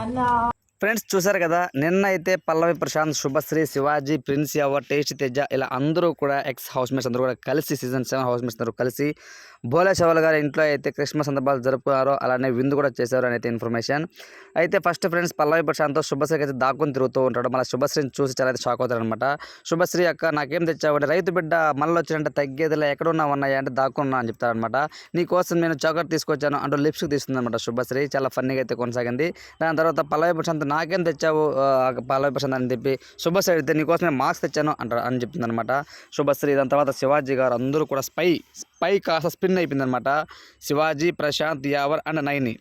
అన్న. ఫ్రెండ్స్ చూసారు కదా నిన్న అయితే పల్లవి ప్రశాంత్ శుభశ్రీ శివాజీ ప్రిన్స్ ఎవర్ టేస్ట్ తేజ ఇలా అందరూ కూడా ఎక్స్ హౌస్ మేట్స్ అందరూ కూడా కలిసి సీజన్ సెవెన్ హౌస్ మేట్స్ అందరూ కలిసి భోలే చవల్ గారి ఇంట్లో అయితే క్రిస్మస్ సందర్భాలు జరుపుకున్నారో అలానే విందు కూడా చేశారు అని అయితే ఇన్ఫర్మేషన్ అయితే ఫస్ట్ ఫ్రెండ్స్ పల్లవి ప్రశాంత్ శుభశ్రీకి అయితే దాక్కుని తిరుగుతూ ఉంటాడు. మళ్ళీ శుభశ్రీని చూసి చాలా అయితే షాక్ అవుతారనమాట శుభశ్రీ అక్క నాకేం తెచ్చావు? అంటే రైతు బిడ్డ మళ్ళీ వచ్చినంటే తగ్గేదిలే ఎక్కడున్నావు అన్నయ్య? అంటే దాక్కున్నా అని చెప్తారనమాట నీకోసం నేను చాక్లెట్ తీసుకొచ్చాను అంటూ లిప్స్టిక్ తీసుకుందనమాట శుభశ్రీ. చాలా ఫన్నీగా అయితే కొనసాగింది. దాని తర్వాత పల్లవి ప్రశాంత్ నాకేం తెచ్చావు? పల్లవి ప్రశాంత్ అని చెప్పి శుభశ్రీ అయితే నీకోసం నేను మార్క్స్ తెచ్చాను అంటారు అని చెప్తుంది అనమాట శుభశ్రీ దాని తర్వాత శివాజీ గారు అందరూ కూడా స్పై స్పై కాస్త స్పిన్ అయిపోయింది అనమాట శివాజీ ప్రశాంత్ యావర్ అండ్ నైని.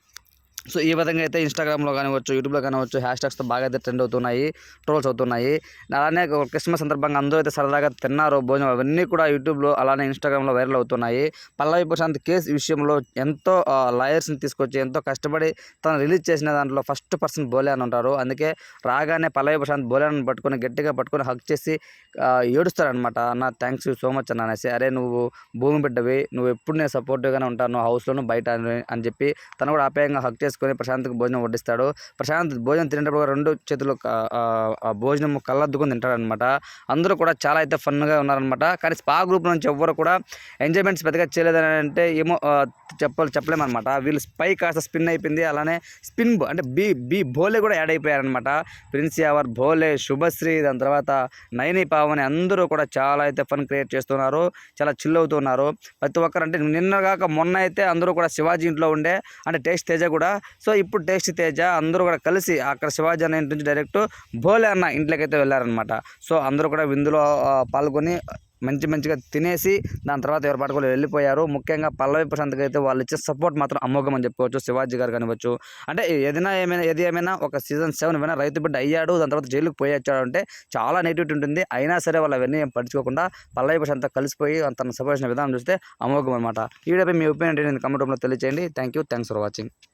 సో ఈ విధంగా అయితే ఇన్స్టాగ్రామ్లో కానివచ్చు యూట్యూబ్లో కానివచ్చు హ్యాష్ ట్యాగ్స్తో బాగా అయితే ట్రెండ్ అవుతున్నాయి ట్రోల్స్ అవుతున్నాయి. అలానే ఒక క్రిస్మస్ సందర్భంగా అందరూ అయితే సరదాగా తిన్నారు భోజనం అవన్నీ కూడా యూట్యూబ్లో అలానే ఇన్స్టాగ్రామ్లో వైరల్ అవుతున్నాయి. పల్లవి ప్రశాంత్ కేసు విషయంలో ఎంతో లాయర్స్ని తీసుకొచ్చి ఎంతో కష్టపడి తను రిలీజ్ చేసిన దాంట్లో ఫస్ట్ పర్సన్ బోలే అని ఉంటారు. అందుకే రాగానే పల్లవి ప్రశాంత్ బోలేని పట్టుకొని గట్టిగా పట్టుకొని హక్ చేసి ఏడుస్తారనమాట అన్న థ్యాంక్స్ యూ సో మచ్ అన్న అనేసి. అరే నువ్వు భూమి బిడ్డవి నువ్వు ఎప్పుడు నేను సపోర్టివ్గానే ఉంటాను హౌస్లోనూ బయట అని- చెప్పి తను కూడా ఆప్యాయంగా హక్ చేసి చేసుకొని ప్రశాంత్కి భోజనం వడ్డిస్తాడు. ప్రశాంత్ భోజనం తినేటప్పుడు రెండు చేతులు ఆ, భోజనం కళ్ళద్దుకొని తింటాడనమాట. అందరూ కూడా చాలా అయితే ఫన్గా ఉన్నారనమాట. కానీ స్పా గ్రూప్ నుంచి ఎవ్వరు కూడా ఎంజాయ్మెంట్స్ పెద్దగా చేయలేదని అంటే ఏమో చెప్ప చెప్పలేమన్నమాట వీళ్ళు స్పై కాస్త స్పిన్ అయిపోయింది. అలానే స్పిన్ అంటే బి బి భోలే కూడా యాడ్ అయిపోయారనమాట. ప్రిన్స్ యావర్ భోలే శుభశ్రీ దాని తర్వాత నయని పావని అందరూ కూడా చాలా అయితే ఫన్ క్రియేట్ చేస్తున్నారు. చాలా చిల్ అవుతున్నారు. ప్రతి ఒక్కరు అంటే నిన్నగాక మొన్న అయితే అందరూ కూడా శివాజీ ఇంట్లో ఉండే అంటే టేస్ట్ తేజ కూడా సో ఇప్పుడు టేస్ట్ తేజ అందరూ కూడా కలిసి అక్కడ శివాజీ అన్న ఇంటి నుంచి డైరెక్ట్ భోలే అన్న ఇంట్లోకి అయితే వెళ్ళారనమాట సో అందరూ కూడా విందులో పాల్గొని మంచి మంచిగా తినేసి దాని తర్వాత ఎవరి పాటుకొని వెళ్ళిపోయారు. ముఖ్యంగా పల్లవి ప్రశాంత్కి అయితే వాళ్ళు ఇచ్చే సపోర్ట్ మాత్రం అమోఘం అని చెప్పుకోవచ్చు శివాజీ గారు కానివచ్చు అంటే ఏదైనా ఏమైనా ఏది ఏమైనా ఒక సీజన్ సెవెన్ ఏమైనా రైతు బిడ్డ అయ్యాడు దాని తర్వాత జైలుకి పోయి వచ్చాడు అంటే చాలా నెగిటివిటీ ఉంటుంది. అయినా సరే వాళ్ళు అవన్నీ ఏం పడుచుకోకుండా పల్లవి ప్రశాంత్ కలిసిపోయి తన సపోర్ట్ విధానం చూస్తే అమోఘం అనమాట ఈ వీడియోపై మీ ఒపీనియన్ కమెంట్ రూమ్లో తెలియజేయండి thank you thanks for watching